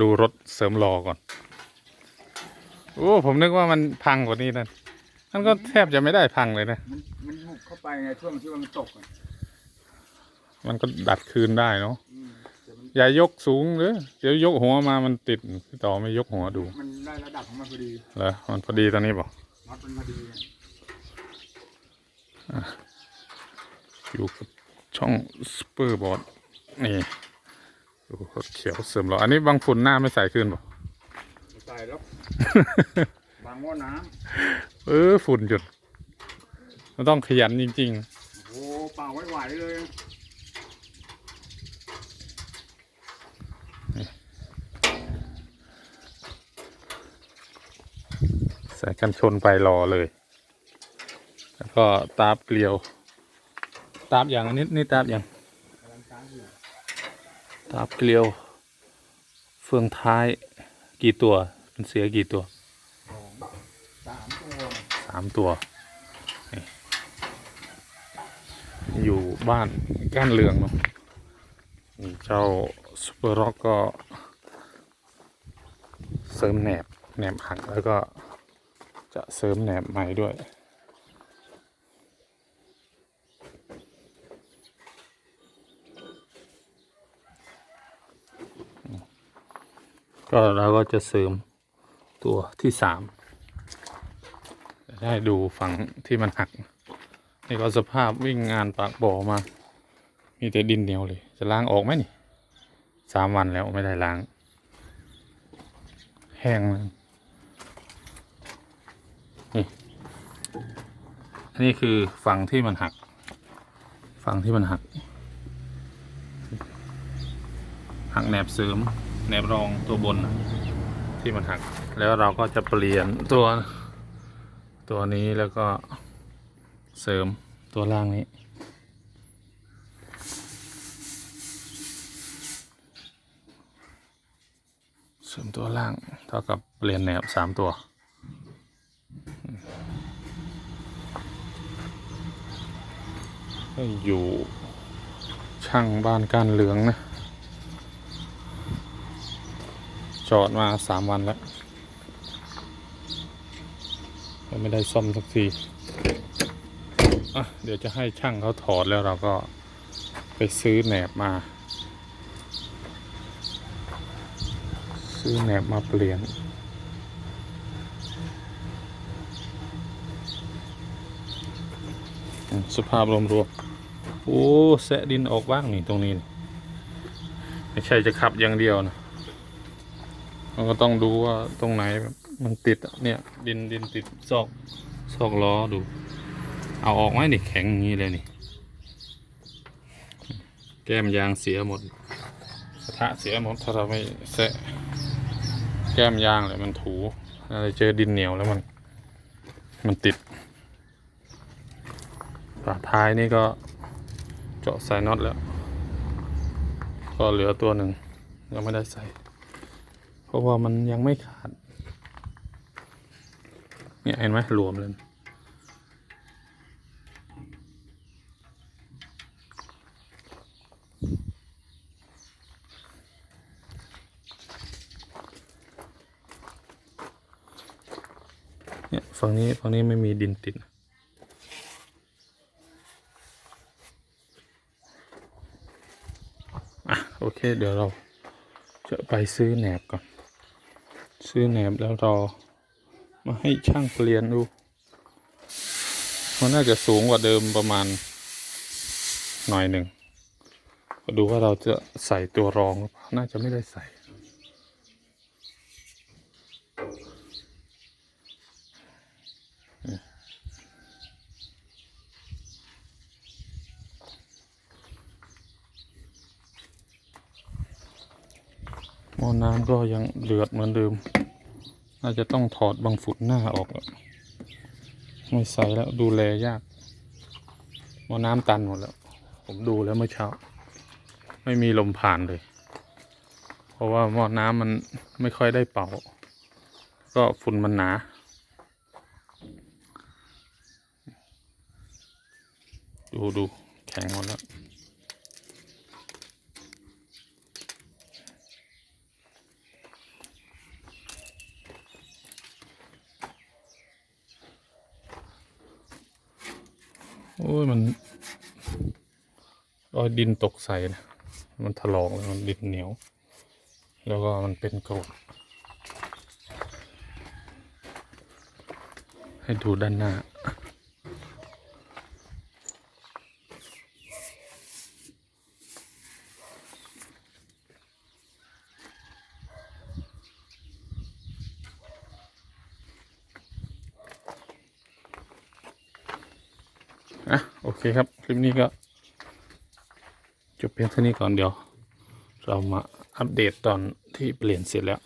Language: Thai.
ดูรถเสริมรอก่อน โอ้ผมนึกว่ามันพังกว่านี้นั่นมันก็แทบจะไม่ได้พังเลยนะ มันมันบุกเข้าไปไงช่วงที่ว่ามันตกอะมันก็ดัดคืนได้เนาะ อืมแต่มันอย่ายกสูงเลยเดี๋ยวยกหัวมามันติดพี่ต่อไม่ยกหัวดูมันได้ระดับของมันพอดีเหรอมันพอดีตอนนี้บอกน็อตมันพอดีไงอยู่กับช่องสเปอร์บอร์ดนี่ ดูรถเขียวเสริมรออันนี้บางฝุ่นหน้าไม่ใส่คืนบอกไม่ใส่แล้วบางหม้อน้เออฝุ่นจุด มันต้องขยันจริงำโอ้โหเป่าไว้ไหวเลยๆใส่กันชนไปรอเลย แล้วก็ตาบเกลียว ตาบอย่างอันนี้นี่ตาบอย่าง ตาบเกลียว เฟืองท้ายกี่ตัวมันเสียกี่ตัวสามตัวสามตัว อยู่บ้านก้านเรืองเนาะเจ้าซูเปอร์ร็อกก็เสริมแหนบแหนบหักแล้วก็จะเสริมแหนบใหม่ด้วย ก็เราก็จะเสริมตัวที่สามได้ดูฝั่งที่มันหัก นี่ก็สภาพวิ่งงานปากบ่อมา มีแต่ดินเหนียวเลย จะล้างออกไหมนี่สามวันแล้วไม่ได้ล้าง แห้งเลยนี่อันนี้คือฝั่งที่มันหัก ฝั่งที่มันหัก หักแหนบเสริม แหนบรองตัวบนนะที่มันหัก แล้วเราก็จะเปลี่ยนตัวตัวนี้แล้วก็เสริมตัวล่างนี้ เสริมตัวล่างเท่ากับเปลี่ยนแหนบสามตัวอยู่ช่างบ้านการเหลืองนะ จอดมาสามวันแล้วไม่ได้ซ่อมสักทีอะเดี๋ยวจะให้ช่างเขาถอดแล้วเราก็ไปซื้อแหนบมา ซื้อแหนบมาเปลี่ยนสภาพรวมๆโอ้ แสะดินออกบ้างนี่ตรงนี้ ไม่ใช่จะขับอย่างเดียวนะ มันก็ต้องดูว่าตรงไหนแบบมันติดเนี่ย ดินดินติดซอกซอกล้อดู เอาออกไหมนี่แข็งอย่างนี้เลยนี่ แก้มยางเสียหมดกระทะเสียหมดถ้าเราไม่แสะแก้มยางเลยมันถูอะไรเจอดินเหนียวแล้วมัน มันติดฝาท้ายนี่ก็เจาะใส่น็อตแล้ว ก็เหลือตัวหนึ่งยังไม่ได้ใส่ เพราะว่ามันยังไม่ขาด เนี่ยเห็นไหมรวมเลยเนี่ยฝั่งนี้ฝั่งนี้ไม่มีดินติดอะโอเค เดี๋ยวเราจะไปซื้อแหนบก่อน ซื้อแหนบแล้วเรามาให้ช่างเปลี่ยนดู มันน่าจะสูงกว่าเดิมประมาณ หน่อยหนึ่งก็ดูว่าเราจะใส่ตัวรองหรือเปล่าน่าจะไม่ได้ใส่ หม้อน้ำก็ยังเดือดเหมือนเดิม น่าจะต้องถอดบางฝุ่นหน้าออกแล้วไม่ใส่แล้วดูแลยากหม้อน้ำตันหมดแล้ว ผมดูแล้วเมื่อเช้า ไม่มีลมผ่านเลย เพราะว่าหม้อน้ำมันไม่ค่อยได้เป่า ก็ฝุ่นมันหนา ดูดูแข็งหมดแล้ว โอ้ยมันรอยดินตกใส่นะมันถลอกแล้วมันดินเหนียว แล้วก็มันเป็นกรดให้ดูด้านหน้า อะโอเคครับ คลิปนี้ก็จบเพียงเท่านี้ก่อนเดี๋ยว เรามาอัปเดตตอนที่เปลี่ยนเสร็จแล้ว